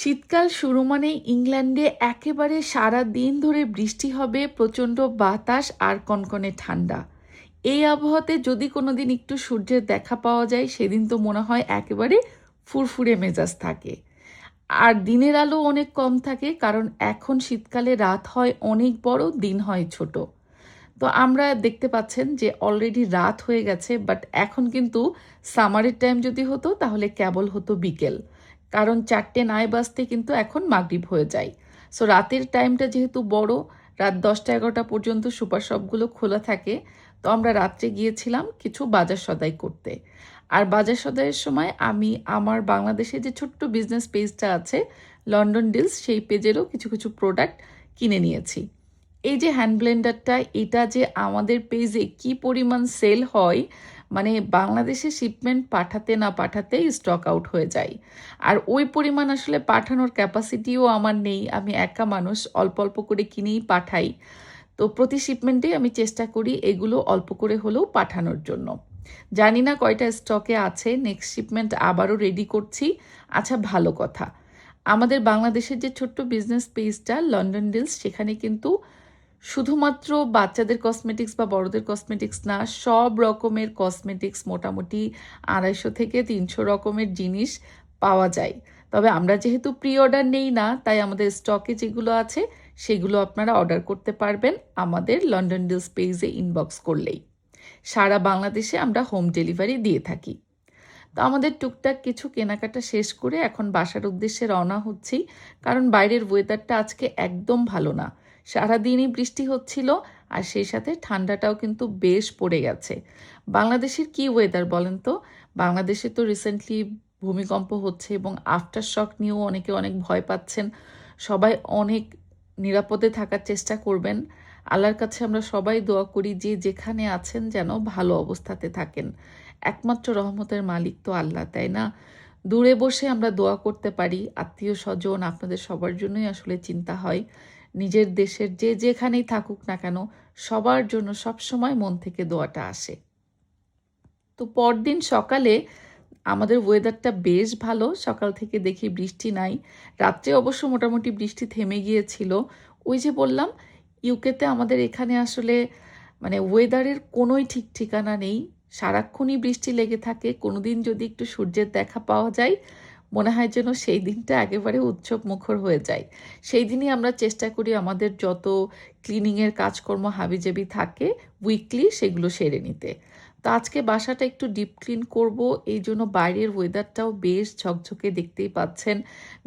শীতকাল শুরু মানে ইংল্যান্ডে একেবারে সারা দিন ধরে বৃষ্টি হবে, প্রচণ্ড বাতাস আর কনকনে ঠান্ডা। এই আবহাওয়াতে যদি কোনো দিন একটু সূর্যের দেখা পাওয়া যায়, সেদিন তো মনে হয় একেবারে ফুরফুরে মেজাজ থাকে। আর দিনের আলো অনেক কম থাকে, কারণ এখন শীতকালে রাত হয় অনেক বড়, দিন হয় ছোট। তো আমরা দেখতে পাচ্ছেন যে অলরেডি রাত হয়ে গেছে, বাট এখন কিন্তু সামারের টাইম যদি হতো, তাহলে কেবল হতো বিকেল। কারণ চারটে নয় বাজতে কিন্তু এখন মাগরিব হয়ে যায়। সো রাতের টাইমটা যেহেতু বড়, রাত দশটা এগারোটা পর্যন্ত সুপার শপগুলো খোলা থাকে, তো আমরা রাত্রে গিয়েছিলাম কিছু বাজার সদাই করতে। আর বাজার সদাইয়ের সময় আমি, আমার বাংলাদেশে যে ছোট্ট বিজনেস পেজটা আছে লন্ডন ডিলস সেই পেজেরও কিছু কিছু প্রোডাক্ট কিনে নিয়েছি। এই যে হ্যান্ড ব্লেন্ডারটা এটা যে আমাদের পেজে কি পরিমাণ সেল হয় মানে বাংলাদেশে শিপমেন্ট পাঠাতে না পাঠাতেই স্টক আউট হয়ে যায়। আর ওই পরিমাণ আসলে পাঠানোর ক্যাপাসিটিও আমার নেই। আমি একা মানুষ, অল্প অল্প করে কিনেই পাঠাই। তো প্রতি শিপমেন্টে আমি চেষ্টা করি এগুলো অল্প করে হলেও পাঠানোর জন্য। জানি না কয়টা স্টকে আছে নেক্সট শিপমেন্ট আবারও রেডি করছি। আচ্ছা ভালো কথা। আমাদের বাংলাদেশের যে ছোট্ট বিজনেস পেজটা লন্ডন ডিলস সেখানে কিন্তু শুধুমাত্র বাচ্চাদের কসমেটিক্স বা বড়দের কসমেটিক্স না, সব রকমের কসমেটিক্স মোটামুটি আড়াইশো থেকে তিনশো রকমের জিনিস পাওয়া যায়। তবে আমরা যেহেতু প্রি অর্ডার নেই না, তাই আমাদের স্টকে যেগুলো আছে, সেগুলো আপনারা অর্ডার করতে পারবেন আমাদের লন্ডন ডিলস পেজে ইনবক্স করলেই। সারা বাংলাদেশে আমরা হোম ডেলিভারি দিয়ে থাকি। তো আমাদের টুকটাক কিছু কেনাকাটা শেষ করে এখন বাসার উদ্দেশ্যে রওনা হচ্ছি, কারণ বাইরের ওয়েদারটা আজকে একদম ভালো না। সারাদিনই বৃষ্টি হচ্ছিল আর সেই সাথে ঠান্ডাটাও কিন্তু বেশ পড়ে গেছে। বাংলাদেশের কি ওয়েদার বলেন তো? বাংলাদেশে তো রিসেন্টলি ভূমিকম্প হচ্ছে এবং আফটার শক নিয়েও অনেকে অনেক ভয় পাচ্ছেন। সবাই অনেক নিরাপদে থাকার চেষ্টা করবেন। আল্লাহর কাছে আমরা সবাই দোয়া করি যে যেখানে আছেন যেন ভালো অবস্থাতে থাকেন। একমাত্র রহমতের মালিক তো আল্লাহ, তাই না? দূরে বসে আমরা দোয়া করতে পারি। আত্মীয় স্বজন, আপনাদের সবার জন্যই আসলে চিন্তা হয়। নিজের দেশের যে যেখানেই থাকুক না কেন, সবার জন্য সবসময় মন থেকে দোয়াটা আসে। তো পরদিন সকালে আমাদের ওয়েদারটা বেশ ভালো। সকাল থেকে দেখি বৃষ্টি নাই। রাত্রে অবশ্য মোটামুটি বৃষ্টি থেমে গিয়েছিল। ওই যে বললাম ইউকেতে আমাদের এখানে আসলে মানে ওয়েদারের কোনোই ঠিক ঠিকানা নেই। সারাক্ষণই বৃষ্টি লেগে থাকে। কোনো দিন যদি একটু সূর্যের দেখা পাওয়া যায় মনে হয় যেন সেই দিনটা একেবারে উৎসব মুখর হয়ে যায়। সেই দিনই আমরা চেষ্টা করি আমাদের যত ক্লিনিংয়ের কাজকর্ম হাবিজাবি থাকে উইকলি সেগুলো সেরে নিতে। তো আজকে বাসাটা একটু ডিপ ক্লিন করব, এই জন্য বাইরের ওয়েদারটাও বেশ ঝকঝকে দেখতেই পাচ্ছেন।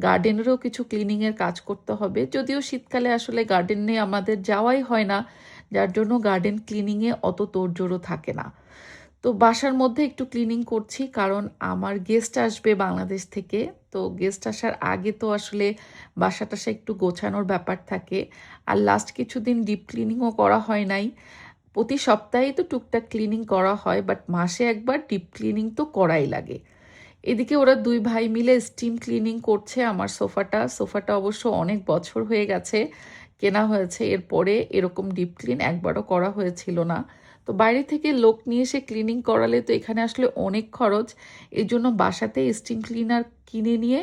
গার্ডেনেরও কিছু ক্লিনিংয়ের কাজ করতে হবে, যদিও শীতকালে আসলে গার্ডেনে আমাদের যাওয়াই হয় না, যার জন্য গার্ডেন ক্লিনিংয়ে অত তোড়জোড়ও থাকে না। তো বাসার মধ্যে একটু ক্লিনিং করছি, কারণ আমার গেস্ট আসবে বাংলাদেশ থেকে। তো গেস্ট আসার আগে তো আসলে বাসা টাসা একটু গোছানোর ব্যাপার থাকে। আর লাস্ট কিছুদিন ডিপ ক্লিনিংও করা হয় নাই। প্রতি সপ্তাহেই তো টুকটাক ক্লিনিং করা হয় বাট মাসে একবার ডিপ ক্লিনিং তো করাই লাগে। এদিকে ওরা দুই ভাই মিলে স্টিম ক্লিনিং করছে আমার সোফাটা। সোফাটা অবশ্য অনেক বছর হয়ে গেছে, কেনা হয়েছে। এরপরে এরকম ডিপ ক্লিন একবারও করা হয়েছিল না। তো বাইরে থেকে লোক নিয়ে এসে ক্লিনিং করালে তো এখানে আসলে অনেক খরচ। এই জন্য বাসাতে স্টিম ক্লিনার কিনে নিয়ে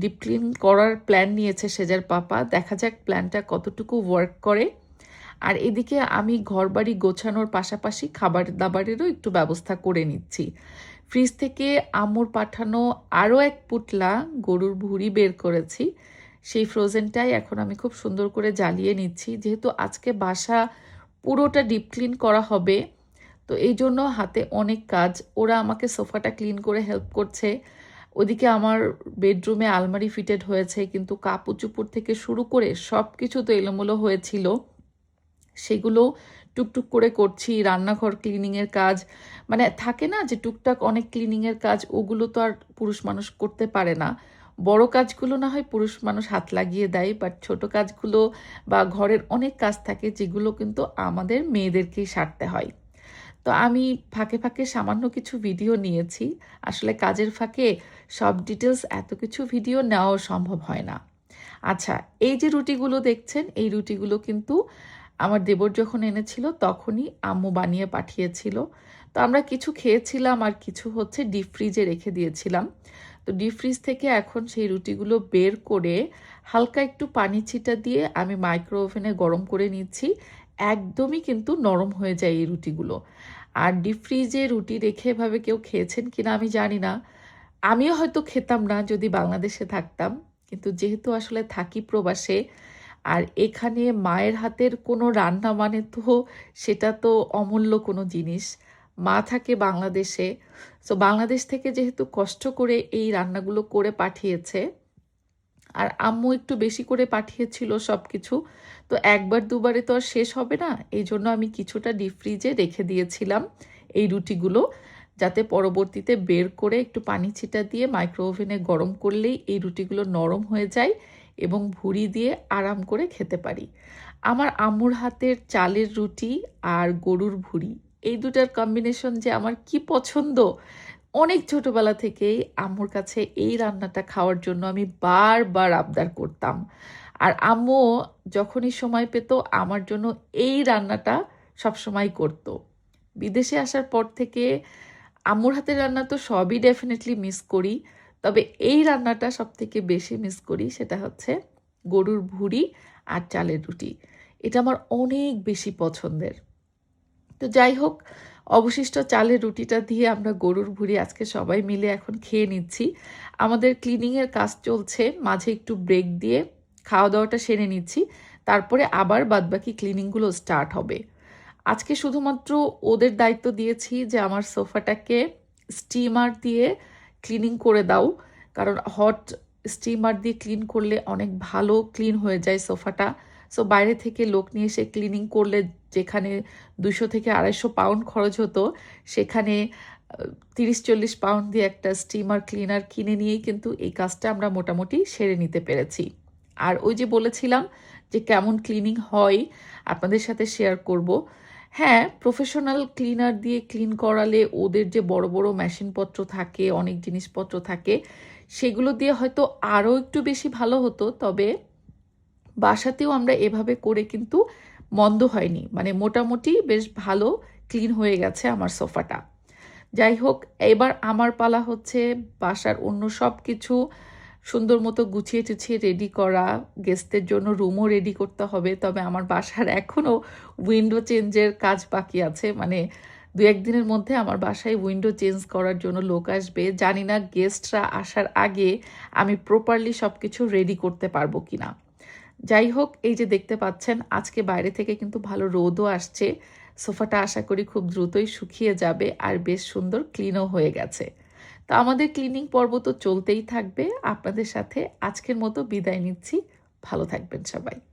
ডিপ ক্লিন করার প্ল্যান নিয়েছে সেজার পাপা। দেখা যাক প্ল্যানটা কতটুকু ওয়ার্ক করে। আর এদিকে আমি ঘরবাড়ি গোছানোর পাশাপাশি খাবার দাবারেরও একটু ব্যবস্থা করে নিচ্ছি। ফ্রিজ থেকে আমুর পাঠানো আরও এক পুটলা গরুর ভুড়ি বের করেছি। সেই ফ্রোজেনটাই এখন আমি খুব সুন্দর করে জ্বালিয়ে নিচ্ছি। যেহেতু আজকে বাসা পুরোটা ডিপ ক্লিন করা হবে। তো এই জন্য হাতে অনেক কাজ। ওরা আমাকে সোফাটা ক্লিন করে হেল্প করছে। ওদিকে আমার বেডরুমে আলমারি ফিটেড হয়েছে, কিন্তু কাপড় চুপুর থেকে শুরু করে সব কিছু তো এলোমেলো হয়েছিল। সেগুলো টুকটুক করে করছি, রান্নাঘর ক্লিনিংয়ের কাজ। মানে থাকে না যে টুকটাক অনেক ক্লিনিংয়ের কাজ, ওগুলো তো আর পুরুষ মানুষ করতে পারে না। বড় কাজগুলো না হয় পুরুষ মানুষ হাত লাগিয়ে দেয় বাট ছোট কাজগুলো বা ঘরের অনেক কাজ থাকে যেগুলো কিন্তু আমাদের মেয়েদেরকেই সারতে হয়। তো আমি ফাঁকে ফাঁকে সামান্য কিছু ভিডিও নিয়েছি। আসলে কাজের ফাঁকে সব ডিটেলস এত কিছু ভিডিও নেওয়াও সম্ভব হয় না। আচ্ছা এই যে রুটিগুলো দেখছেন, এই রুটিগুলো কিন্তু আমার দেবর যখন এনেছিল তখনই আম্মু বানিয়ে পাঠিয়েছিল। তো আমরা কিছু খেয়েছিলাম আর কিছু হচ্ছে ডিপ ফ্রিজে রেখে দিয়েছিলাম। তো ডিপ ফ্রিজ থেকে এখন সেই রুটিগুলো বের করে হালকা একটু পানি ছিটা দিয়ে আমি মাইক্রো ওভেনে গরম করে নিচ্ছি। একদমই কিন্তু নরম হয়ে যায় এই রুটিগুলো। আর ডিপ ফ্রিজে রুটি রেখে এভাবে কেউ খেয়েছেন কিনা আমি জানি না। আমিও হয়তো খেতাম না যদি বাংলাদেশে থাকতাম। কিন্তু যেহেতু আসলে থাকি প্রবাসে, আর এখানে মায়ের হাতের কোনো রান্না মানে তো সেটা তো অমূল্য কোনো জিনিস। মা থাকে বাংলাদেশে। সো বাংলাদেশ থেকে যেহেতু কষ্ট করে এই রান্নাগুলো করে পাঠিয়েছে, আর আম্মু একটু বেশি করে পাঠিয়েছিল সব কিছু তো একবার দুবারে তো আর শেষ হবে না, এই জন্য আমি কিছুটা ডিপ ফ্রিজে রেখে দিয়েছিলাম এই রুটিগুলো, যাতে পরবর্তীতে বের করে একটু পানি ছিটা দিয়ে মাইক্রো ওভেনে গরম করলেই এই রুটিগুলো নরম হয়ে যায় এবং ভুড়ি দিয়ে আরাম করে খেতে পারি। আমার আম্মুর হাতের চালের রুটি আর গরুর ভুড়ি এই দুটার কম্বিনেশন যে আমার কি পছন্দ। অনেক ছোটবেলা থেকেই আম্মুর কাছে এই রান্নাটা খাওয়ার জন্য আমি বারবার আবদার করতাম। আর আম্মু যখনই সময় পেত আমার জন্য এই রান্নাটা সবসময় করত। বিদেশে আসার পর থেকে আম্মুর হাতের রান্না তো সবই ডেফিনেটলি মিস করি। তবে এই রান্নাটা সব থেকে বেশি মিস করি সেটা হচ্ছে গরুর ভুড়ি আর চালের রুটি। এটা আমার অনেক বেশি পছন্দের। তো যাই হোক, অবশিষ্ট চালের রুটিটা দিয়ে আমরা গরুর ভুড়ি আজকে সবাই মিলে এখন খেয়ে নিচ্ছি। আমাদের ক্লিনিংয়ের কাজ চলছে, মাঝে একটু ব্রেক দিয়ে খাওয়া দাওয়াটা সেরে নিচ্ছি, তারপরে আবার বাদবাকি ক্লিনিংগুলো স্টার্ট হবে। আজকে শুধুমাত্র ওদের দায়িত্ব দিয়েছি যে আমার সোফাটাকে স্টিমার দিয়ে ক্লিনিং করে দাও, কারণ হট স্টিমার দিয়ে ক্লিন করলে অনেক ভালো ক্লিন হয়ে যায় সোফাটা। সো বাইরে থেকে লোক নিয়ে এসে ক্লিনিং করলে যেখানে দুশো থেকে আড়াইশো পাউন্ড খরচ হতো, সেখানে তিরিশ চল্লিশ পাউন্ড দিয়ে একটা স্টিমার ক্লিনার কিনে নিয়েই কিন্তু এই কাজটা আমরা মোটামুটি সেরে নিতে পেরেছি। আর ওই যে বলেছিলাম যে কেমন ক্লিনিং হয়, আপনাদের সাথে শেয়ার করব। হ্যাঁ প্রফেশনাল ক্লিনার দিয়ে ক্লিন করালে ওদের যে বড় বড় মেশিনপত্র থাকে, অনেক জিনিসপত্র থাকে, সেগুলো দিয়ে হয়তো আরও একটু বেশি ভালো হতো, তবে বাসাতেও আমরা এভাবে করে কিন্তু মন্দ হয়নি। মানে মোটামুটি বেশ ভালো, ক্লিন হয়ে গেছে আমার সোফাটা। যাই হোক, এবার আমার পালা হচ্ছে বাসার অন্য সব কিছু সুন্দর মতো গুছিয়ে টুছিয়ে রেডি করা। গেস্টদের জন্য রুমও রেডি করতে হবে, তবে আমার বাসার এখনও উইন্ডো চেঞ্জের কাজ বাকি আছে। মানে দু একদিনের মধ্যে আমার বাসায় উইন্ডো চেঞ্জ করার জন্য লোক আসবে। জানি না গেস্টরা আসার আগে আমি প্রপারলি সব কিছু রেডি করতে পারব কি না যাই হোক, এই যে দেখতে পাচ্ছেন, আজকে বাইরে থেকে কিন্তু ভালো রোদও আসছে। সোফাটা আশা করি খুব দ্রুতই শুকিয়ে যাবে আর বেশ সুন্দর ক্লিনও হয়ে গেছে। তো আমাদের ক্লিনিং পর্ব তো চলতেই থাকবে। আপনাদের সাথে আজকের মতো বিদায় নিচ্ছি। ভালো থাকবেন সবাই।